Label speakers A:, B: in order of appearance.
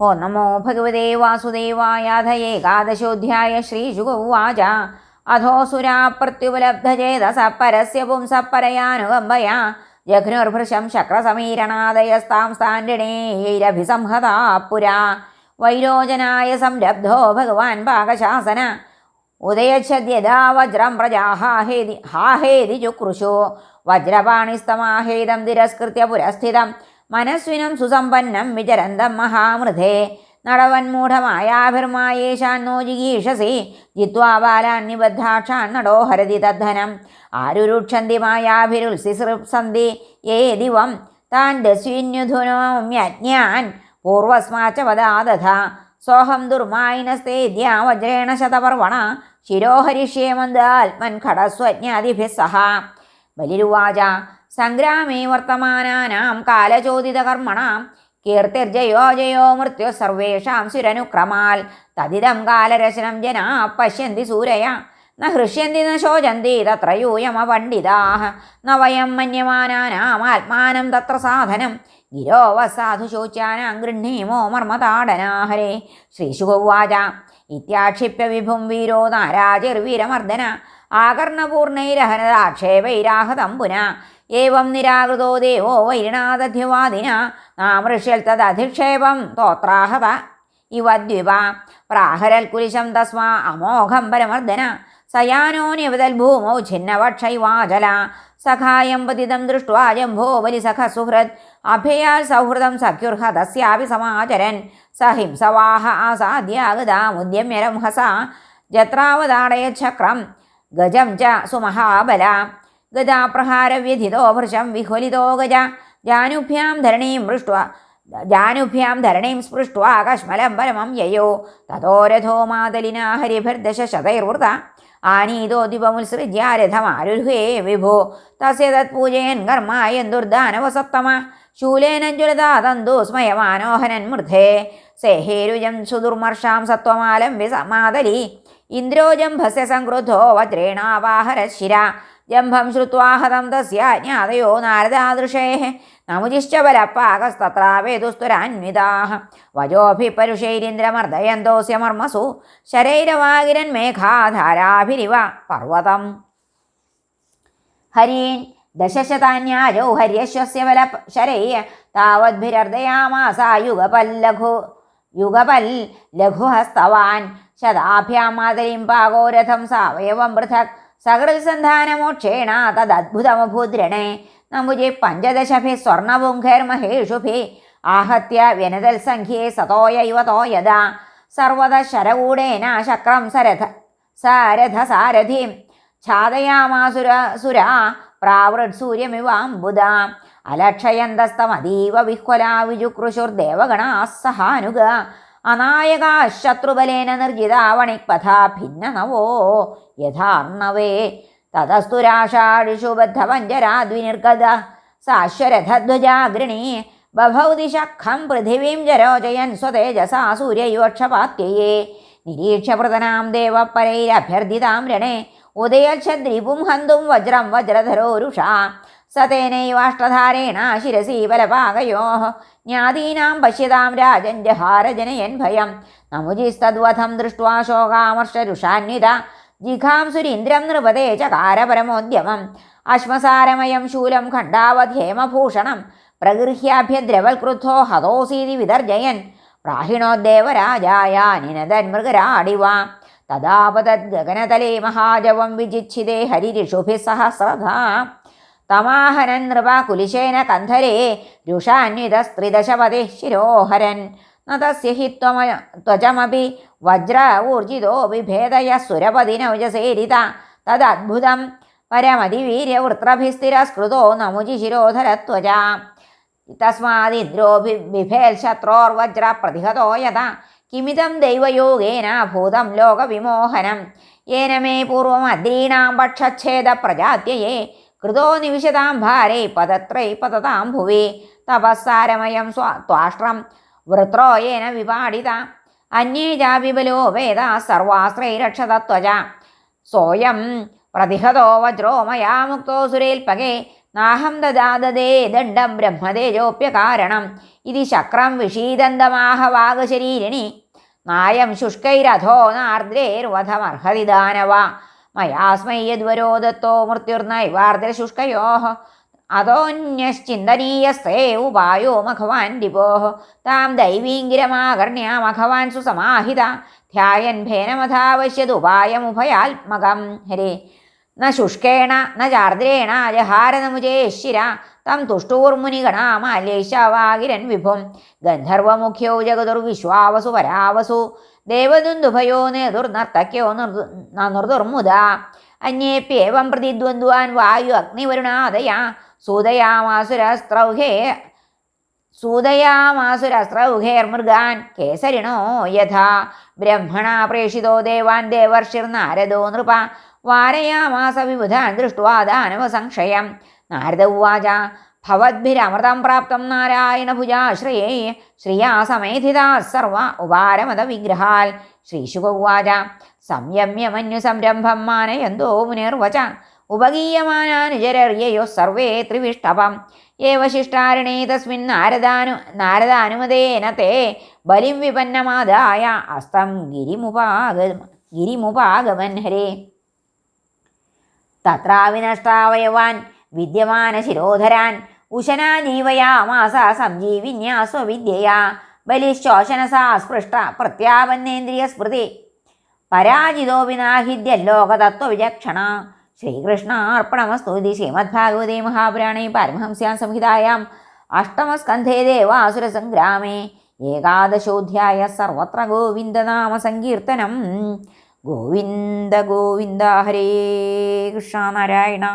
A: ഓ നമോ ഭഗവതേ വാസുദേവായാധ ഏകാദശോധ്യായ ശ്രീശുഗുവാച അധോസുരാ പ്രത്യുപലബ്ധചേതസ പരസ്യ പുംസ പരയാനുകമ്പയാ ജഘ്നുർഭൃശം ശക്രസമീരണാദയസ്താം സ്ഥാൻഡിണേരഭിസംഹതാ പുരാ വൈരോചനായ സംരബ്ധോ ഭഗവാൻ പാകശാസന. ഉദയച്ഛദ്യതാ വജ്രം പ്രജാ ഹാഹേതി ചുക്രുശോ വജ്രപാണിസ്തമാഹേദം തിരസ്കൃത്യ പുരസ്ഥിതം മനസ്വിനം സുസമ്പന്നം വിചരന്തം മഹാമൃധേ. നടവന്മൂഢമായാഭിർമായേശാന്നോ ജിഗീഷസി ജിത്വാ ബാലാൻ നിബദ്ധാക്ഷാൻ നടോ ഹരതി തദ്ധനം. ആരുരുക്ഷന്തി മായാഭിരുത്സിസൃപ്സന്തി ഏ ദിവം താൻ ദസ്വിന്യുധുനോമ്യജ്ഞാൻ പൂർവസ്മാച്ച വദാദഥ സോഹം ദുർമായിനസ്തേദ്യാ വജ്രേണ ശതപർവണ. ശിരോഹരിഷ്യേ ആത്മൻ ഖടസ്വജ്ഞാതിഭിः സഹ ബലിരുവാച. സംഗ്രാമേ വർത്തമാനാനാം കാലചോദിതകർമ്മണാം കീർത്തിർജയോ ജയോ മൃത്യു സർവേഷാം സുരനുക്രമാൽ തദിദം കാലരചനം ജനാ പശ്യന്തി സൂരയ. ന ഹൃഷ്യന്തി ന ശോചന്തി തത്ര യൂയമ പണ്ഡിതാഹ. ന വയം മന്യമാനാനാം ആത്മാനം തത്ര സാധനം. ഗിരോവ സാധു ശോച്യാനാം ഗൃഹീമോ മർമ്മതാടനാഹരേ. ശ്രീശുഗോവാച. ഇത്യാക്ഷിപ്യ വിഭും വീരോ നാരാജിർവീരമർദ്ദന ആകർണപൂർണൈരഹനദാക്ഷേപൈരാഹതം പുന ഏവം നിരാകൃതോ ദേവോ വൈരണാദധ്യവാദിന നാമൃഷ്യൽ തദധിക്ഷേപം തോത്രാഹത ഇവ ദ്വിപ പ്രാഹരൽകുലിശം തസ്മാ അമോഘം പരമർദ്ദന. സയാനോ നിവതൽ ഭൂമൗ ഛിന്നവക്ഷൈവാചല സഖായം പതിതം ദൃഷ്ട്വാ ജംഭോ ബലിസഖ സുഹൃത്. അഭയാൽ സൗഹൃദം സഖ്യുർഹതസ്യാപി സമാചരൻ. സഹിംസവാഹ ജത്രാവതാടയ ചക്രം ഗജം ച സുമഹാബല. ഗജാപ്രഹാരവ്യഥിതോ ഭൃശം വിഹ്വലിതോ ഗജ. ജാനുഭ്യാം ധരണീം മൃഷ്ട്വ. ജാനുഭ്യാം ധരണീം സ്പൃഷ്ട്വ. കശ്മലം പരമം യയോ. തഥോരഥോ രഥോ മാതലിനാ ഹരിഭിർദശ ശതൈർവൃത ആനീതോ ദിപമുത്സൃജ്യ രഥമാരുഹേ വിഭോ. തസ്യ തത്പൂജയൻ കർമായൻ ദുർദാനവസത്തമ ശൂലേന ജ്വലതാതന്തു സ്മയമാനോഹനൻ മൃധേ. സേഹേരുജം സുദുർമർഷാം സത്വമാലം വിസമാതലി ഇന്ദ്രോജം ഭസ്യ സംക്രുദ്ധോ വജ്രേണാവാഹരശിര. ജംഭം ശ്രുത്വാഹതം തസ്യ ജ്ഞാതയോ നാരദാദൃശേ നമുജിശ്ച ബലപ്പാകസ്തത്രാവേതുസ്തുരാന്വിതാः വജോഭി പരുഷൈരീന്ദ്രമർദ്ദയന്തോസ്യ മർമ്മസു ശരൈരവാകിരൻ മേഘാധാരാഭിരിവ പർവതം ഹരീൻ ദശശതാന്യാജോ ഹര്യശ്വസ്യ ബല ശരൈ താവദ്ഭിരർദ്ദയാമാസ യുഗപല്ലഘു യുഗപൽ ലഘുഹസ്തവാൻ ശതാഭ്യാം മാതരിം പാകോരഥം സാവയവം പൃഥക് സകൃത്സന്ധാനമോക്ഷേണ തദ്ഭുതമഭൂദ്രണേ നമ്പുജെ പഞ്ചദശഭി സ്വർണപുംഖൈർമഹേഷുഭി ആഹത്യ വ്യനതൽ സംഖ്യേ സതോയ യുവതോയത സർവത ശരകൂടേന ശക്രം സരഥ സാരഥ സാരഥിം ഛാദയാമാസുര സുരാ പ്രാവൃത് സൂര്യമിവാംബുദ അലക്ഷയന്തസ്തമതീവ വിഹ്വലാ വിജുക്രുശുർദേവഗണാ സഹാനുഗ അനായക ശത്രുബലേന നിർജിതാവണിക്പഥ ഭിന്നനവോ യഥാർണവേ. തതസ്തുരാഷാടിഷു ബദ്ധപഞ്ചരാദ്വിനിർഗത സാശ്വരഥധ്വജാഗ്രണീ. ബഭൗതി ശഖം പൃഥിവീം ജരോചയൻ സ്വതേജസാ സൂര്യയോക്ഷപാത്യേ നിരീക്ഷപ്രതനാം ദേവപരൈരഭ്യർത്ഥിതാം രണേ ഉദയച്ഛദ്രിപും ഹന്തും വജ്രം വജ്രധരോരുഷാ. സതേനൈവാഷ്ടധാരേണ ശിരസി ബലപാകയോ ജ്ഞാതീനാം പശ്യതാം രാജൻ ജഹാരജനയൻ ഭയം. നമുജിസ്തദ്വധം ദൃഷ്ട്വാ ശോകാമർഷരുഷാന്വിത ജിഘാം സുരീന്ദ്രം നൃപതേ ചകാരപരമോദ്യമം അശ്മസാരമയം ശൂലം ഖണ്ഡാവധേമഭൂഷണം. പ്രഗൃഹ്യാഭ്യദ്രവൽക്രുദ്ധോ ഹതോസീതി വിതർജയൻ നിനദൻ മൃഗരാടിവ. തദാപതദ്ഗഗനതലേ മഹാജവം വിജിച്ഛിതേ ഹരിരിഷുഭിः സഹസ്രധാ തമാഹനൻ നൃപ കുലിശേന കന്ധരേ രുഷാന്വിതസ്ത്രിദശപതിः ശിരോഹരൻ. ന തസ്യ ഹി ത്വമ ത്വചമപി വജ്ര ഊർജിതോ വിഭേദയ സുരപതിനൗജസേരിത തദദ്ഭുതം പരമതിവീര്യവൃത്രഭിസ്ഥിരസ്കൃതോ നമുജി ശിരോധരത്വജ. തസ്മാതിദ്രോഭി ബിഭേൽ ശത്രോർവജ്ര പ്രതിഹതോ യഥ. കിമിതം ദൈവയോഗേന ഭൂതം ലോകവിമോഹനം. യേന മേ പൂർവമദ്രീണാം പക്ഷച്ഛേദ പ്രജാത്യയേ കൃതോ നിവിശതാം ഭാരേ പദത്രൈ പതതാം ഭുവി തപസ്സാരമയം സ്വ ത്വാഷ്ട്രം വൃത്രോയേന വിപാടിത അന്യേ ജാവിബലോ വേദ സർവാശ്രൈരക്ഷതത്വജ സോയം പ്രതിഹതോ വജ്രോ മയാ മുക്തോ സുരേൽപകേ നാഹം ദദാദേ ദണ്ഡം ബ്രഹ്മതേജോപ്യകാരണം ഇതി ശക്രം വിഷീദന്തമാഹവാഗശരീരിണി നായം ശുഷ്കൈരഥോ നാർദ്രേർവധമർഹതി ദാനവ. മയാസ്മൈ യദ്വരോ ദത്തോ മൃത്യുർനൈവാർദ്രശുഷ്കയോ അതോന്യശ്ചിന്തനീയസ്തേ ഉപായോ മഘവാൻ ദിവോ താം ദൈവീങ്കിരമാകർണ്യ മഘവാൻ സുസമാഹിത. ധ്യായൻ ഭേനമഥാവശ്യതുപായമുഭയാത്മകം ഹരേ. ന ശുഷ്കേണ ന ചാർദ്രേണ ജഹാരനമുജേ ശിര തം തുഷ്ടൂർമുനിഗണാമാലേശവാകിരൻ വിഭും. ഗന്ധർവമുഖ്യോ ജഗതുർവിശ്വാവസു പരാവസു ദേവദുന്ദുഭയോ നേതുർനർത്തക്യോ നിർദുർമുദ. അന്യേപ്യേവം പ്രതിദ്വന്ദ്വാൻ വായു അഗ്നിവരുണാദയാ. സൂതയാമാസുരസ്ത്രൗഹേ സൂതയാമാസുരസ്ത്രൗഹേർമൃഗാൻ കേസരിണോ യഥാ. ബ്രഹ്മണ പ്രേഷിതോ ദേവാൻ ദേവർഷിർനാരദോ നൃപ. വാരയാമാസ വിബുധാൻ ദൃഷ്ട്വാ ദാനവ സംശയം. നാരദ ഉവാച ഭവദ്ഭിരമൃതം പ്രാപ്തം നാരായണഭുജാശ്രയേ ശ്രിയാ സമേധിതാ സർവ ഉപാരമത വിഗ്രഹാൽ ശ്രീശുക ഉവാച സംയമ്യമന്യു സംരംഭം മാനയന്തോ മുനിർവച ഉപഗീയമാനാനുചരർയയോ സർവേ ത്രിവിഷ്ടപം ഏവശിഷ്ടാരണേ തസ്മിൻ നാരദാനു നാരദാനുമതേന തേ ബലിം വിപന്നമാദായ. അസ്തം ഗിരിമുപാഗ ഗിരിമുപാഗമൻ ഹരേ. തത്രാവിനഷ്ടാവയവാൻ വിദ്യമാനശിരോധരാൻ ഉശനാ ജീവയാമാസ സംജീവിന്യാസ്വവിദ്യയാ ബലിശോഷനസാ സ്പൃഷ്ട പ്രത്യാപന്നേന്ദ്രിയ സ്മൃതി. പരാജിതോപി നാഹിദ്യല്ലോകതത്വവിചക്ഷണ ശ്രീകൃഷ്ണ അർപ്പണമസ്തുതി ശ്രീമദ്ഭാഗവതേ മഹാപുരാണേ പരമഹംസ്യാം സംഹിതായാം. അഷ്ടമസ്കന്ധേ ദേവാസുരസംഗ്രാമേ ഏകാദശോധ്യായ സർവത്ര ഗോവിന്ദനാമ സങ്കീർത്തനം ഗോവിന്ദ ഗോവിന്ദ ഹരേ കൃഷ്ണ നാരായണ